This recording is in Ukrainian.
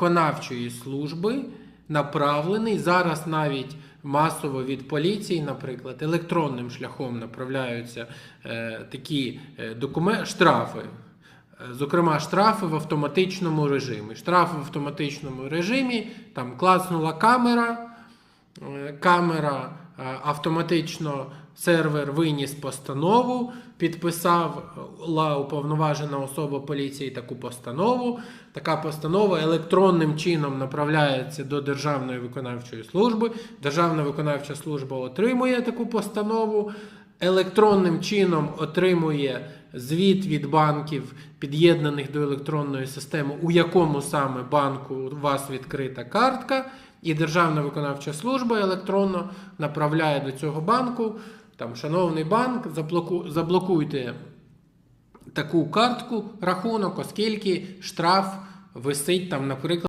виконавчої служби направлений зараз навіть масово від поліції, наприклад, електронним шляхом направляються е, такі е, документи, штрафи. Е, Зокрема, штрафи в автоматичному режимі. Штрафи в автоматичному режимі, там клацнула камера, е, камера автоматично сервер виніс постанову, підписала уповноважена особа поліції таку постанову. Така постанова електронним чином направляється до Державної виконавчої служби. Державна виконавча служба отримує таку постанову, електронним чином отримує звіт від банків, під'єднаних до електронної системи, у якому саме банку у вас відкрита картка, і Державна виконавча служба електронно направляє до цього банку. Там, шановний банк, заблокуйте таку картку, рахунок, оскільки штраф висить там, наприклад.